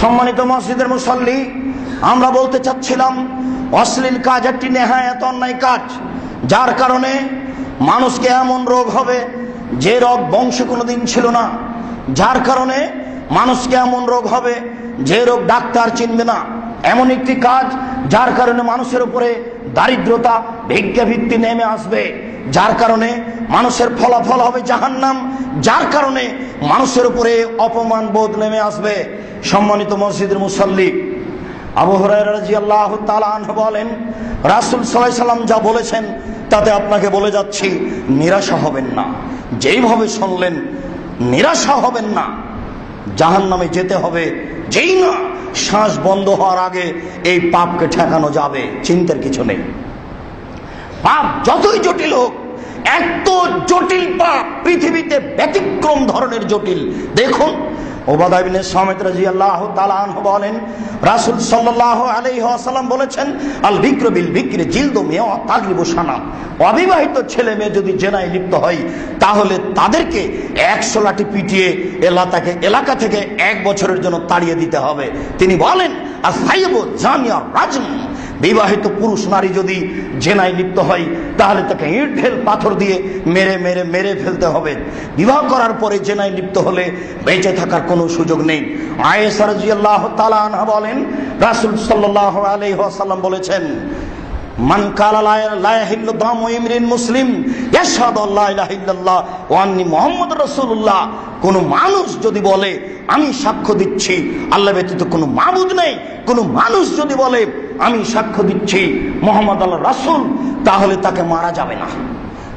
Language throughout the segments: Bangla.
সম্মানিত মসজিদের মুসল্লি, আমরা বলতে চাচ্ছিলাম, অশ্লীল কাজ একটি নেহায়াত অন্যায় কাজ, যার কারণে মানুষকে এমন রোগ হবে যে রোগ বংশে কোনোদিন ছিল না। যার কারণে মানুষকে এমন রোগ হবে যে রোগ ডাক্তার চিনবে না। এমন একটি কাজ, যার কারণে মানুষের উপরে দারিদ্রতা ভিক্ষা ভিত্তি নেমে আসবে। যার কারণে মানুষের ফলাফল হবে জাহান্নাম, যার কারণে মানুষের উপরে অপমান বোধ নেমে আসবে। সম্মানিত মসজিদের মুসল্লি, আবু হরাজি আল্লাহ তালান বলেন, রাসুল সাল্লাহ সাল্লাম যা বলেছেন, তাতে আপনাকে বলে যাচ্ছি, নিরাশা হবেন না। যেইভাবে শুনলেন, নিরাশা হবেন না। জাহান নামে যেতে হবে, যেই না, শ্বাস বন্ধ হওয়ার আগে এই পাপকে ঠেকানো যাবে, চিন্তার কিছু নেই। পাপ যতই জটিল হোক এত জটিল পাপ পৃথিবীতে ব্যতিক্রম ধরনের জটিল। দেখুন বলেন বলেছেন, আল সানা। অবিবাহিত ছেলে মেয়ে যদি জেনায় লিপ্ত হয়, তাহলে তাদেরকে একশো লাঠি পিটিয়ে এলাকাকে এলাকা থেকে এক বছরের জন্য তাড়িয়ে দিতে হবে। তিনি বলেন আর সাইব জামিয়া বিবাহিত পুরুষ নারী যদি জেনায় লিপ্ত হয়, তাহলে তাকে ইট ঢেল পাথর দিয়ে মেরে মেরে মেরে ফেলতে হবে। বিবাহ করার পরে জেনায় লিপ্ত হলে বেঁচে থাকার কোনো সুযোগ নেই। আয়েসারজিয়াল্লাহ তালা আনহা বলেন, রাসুল সাল্লাহ আলহাসাল্লাম বলেছেন মুসলিম কোন মানুষ যদি বলে, আমি সাক্ষ্য দিচ্ছি, আল্লাহ ব্যতীত কোনো মাবুদ নেই। কোন মানুষ যদি বলে আমি সাক্ষ্য দিচ্ছি মোহাম্মদ আল্লাহ রাসুল, তাহলে তাকে মারা যাবে না।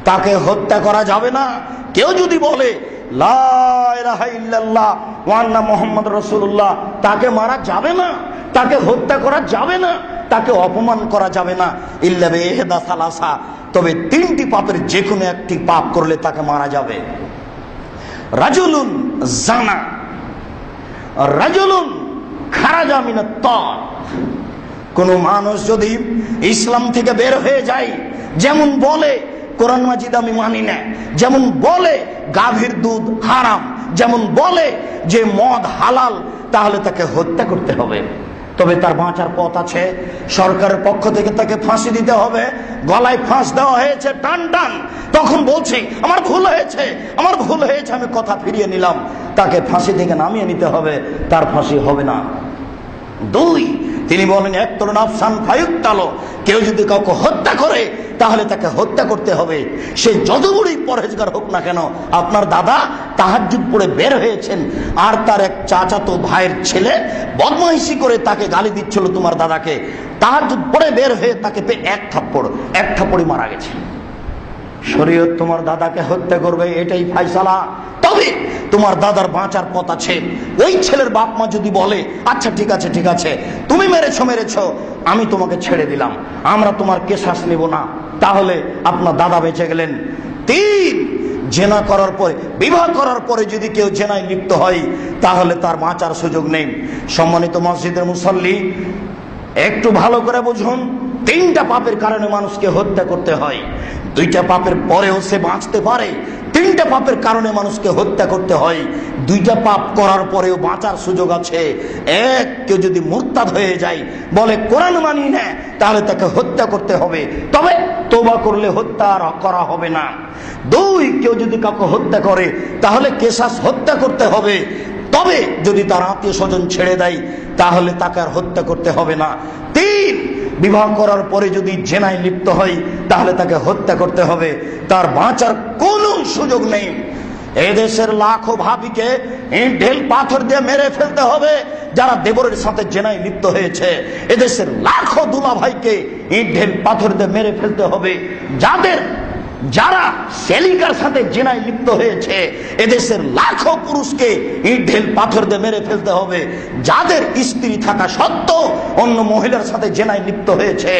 তাকে হত্যা করা যাবে না। কেউ যদি বলে, লা ইলাহা ইল্লাল্লাহ, ওয়া আন্না তাকে মারা যাবে না। তাকে হত্যা করা যাবে না। তাকে অপমান করা যাবে না। ইল্লাবে তবে তিনটি পাপের যে কোনো একটি পাপ করলে তাকে মারা যাবে। রাজুলুন জানা। রাজুলুন খারাজামিনা তর কোন মানুষ যদি ইসলাম থেকে বের হয়ে যায়, যেমন বলে কোরআন মাজিদ আমি মানি না, যেমন বলে গাভীর দুধ হারাম, যেমন বলে যে মদ হালাল, তাহলে তাকে হত্যা করতে হবে। তবে তার বাঁচার পথ আছে, সরকারের পক্ষ থেকে তাকে ফাঁসি দিতে হবে, গলায় ফাঁস দেওয়া হয়েছে, টান টান, তখন বলছি, আমার ভুল হয়েছে, আমার ভুল হয়েছে, আমি কথা ফিরিয়ে নিলাম। তাকে ফাঁসি থেকে নামিয়ে নিতে হবে, তার ফাঁসি হবে না। দুই তিনি বলেন একতর নাফসান ফায়ুক্তালো। কেউ যদি কাউকে হত্যা করে, তাহলে তাকে হত্যা করতে হবে। সে যত বড়ই পরহেজগার হোক না কেন, আপনার দাদা তাহার তাহাজুদ পড়ে বের হয়েছেন। আর তার এক চাচাতো ভাইয়ের ছেলে বদমাইশি করে তাকে গালি দিচ্ছিল তোমার দাদাকে। তাহার তাহাজুদ পড়ে বের হয়ে তাকে এক থাপ্পড়, এক থাপ্পড়ই মারা গেছে। শরীয়ত তোমার দাদাকে হত্যা করবে, এটাই ফাইসালা তবে তোমার দাদার বাঁচার পথ আছে। ওই ছেলের বাপ মা যদি বলে আচ্ছা ঠিক আছে ঠিক আছে, তুমি মেরেছো মেরেছো, আমি তোমাকে ছেড়ে দিলাম, আমরা তোমার কেশাস নেব না। তাহলে আপনার দাদা বেঁচে গেলেন। তিন, জেনা করার পরে, বিবাহ করার পরে যদি কেউ জেনায় লিপ্ত হয়, তাহলে তার বাঁচার সুযোগ নেই। সম্মানিত মসজিদের মুসল্লি, একটু ভালো করে বুঝুন, তিনটা পাপের কারণে মানুষকে হত্যা করতে হয়। দুইটা পাপের পরেও সে বাঁচতে পারে তিনটা পাপের কারণে মানুষকে হত্যা করতে হয়। দুইটা পাপ করার পরেও বাঁচার সুযোগ আছে। এক, কেউ যদি মুরতাদ হয়ে যায়, বলে, কোরআন মানি না, তাহলে তাকে হত্যা করতে হবে। তবে তোবা করলে হত্যা করা হবে না। দুই, কেউ যদি কাউকে হত্যা করে, তাহলে কেশাস হত্যা করতে হবে। তবে যদি তার আত্মীয় স্বজন ছেড়ে দেয়, তাহলে তাকে আর হত্যা করতে হবে না। তিন, বিবাহ করার পরে যদি জেনায় লিপ্ত হয়, তাহলে তাকে হত্যা করতে হবে। তার বাঁচার কোনো সুযোগ নেই। এদেশের লাখো ভাবিকে ঢেল পাথর দিয়ে মেরে ফেলতে হবে, যারা দেবরের সাথে জেনায় লিপ্ত হয়েছে। এদেশের লাখো দুলা ভাইকে ঢেল পাথর দিয়ে মেরে ফেলতে হবে। যাদের যারা সেলিকার সাথে জেনায় লিপ্ত হয়েছে, এদেশের লাখো পুরুষকে ইট ঢেল পাথর দিয়ে মেরে ফেলতে হবে। যাদের স্ত্রী থাকা সত্ত্বেও অন্য মহিলার সাথে জেনায় লিপ্ত হয়েছে,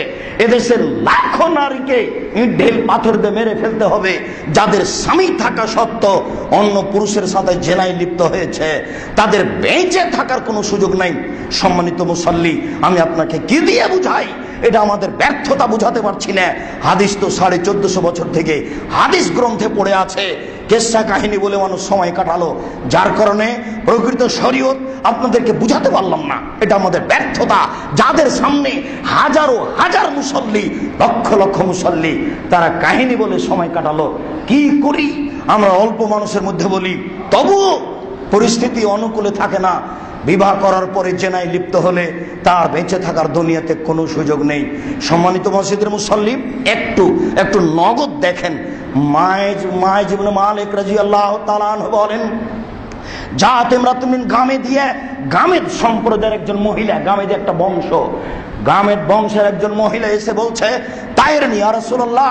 এদেশের লাখো নারীকে ইট ঢেল পাথর দিয়ে মেরে ফেলতে হবে। যাদের স্বামী থাকা সত্ত্বেও অন্য পুরুষের সাথে জেনায় লিপ্ত হয়েছে, তাদের বেঁচে থাকার কোনো সুযোগ নাই। সম্মানিত মুসল্লি, আমি আপনাকে কি দিয়ে বুঝাই? এটা আমাদের ব্যর্থতা বুঝাতে পারছি না। হাদিস তো সাড়ে চোদ্দশো বছর থেকে হাদিস গ্রন্থে পড়ে আছে। কেসা কাহিনী বলে মানুষ সময় কাটালো। যার কারণে প্রকৃত শরীয়ত আপনাদেরকে বুঝাতে পারলাম না। এটা আমাদের ব্যর্থতা। যাদের সামনে হাজারো হাজার মুসল্লি, লক্ষ লক্ষ মুসল্লি, তারা কাহিনী বলে সময় কাটালো। কি করি? আমরা অল্প মানুষের মধ্যে বলি তবুও পরিস্থিতি অনুকূলে থাকে না। বিবাহ করার পরে জেনায় লিপ্ত হলে তার বেঁচে থাকার দুনিয়াতে কোনো সুযোগ নেই। সম্মানিত মসজিদের মুসল্লি, একটু একটু নগদ দেখেন। মায় মায় জীবন মালিক রাজি আল্লাহ তালান বলেন যা তোমরা তুমি গ্রামে দিয়ে গামেদ সম্প্রদায়ের একজন মহিলা, গামেদ একটা বংশ। গামেদ বংশের একজন মহিলা এসে বলছে তাইর নিয়া রসুল্লাহ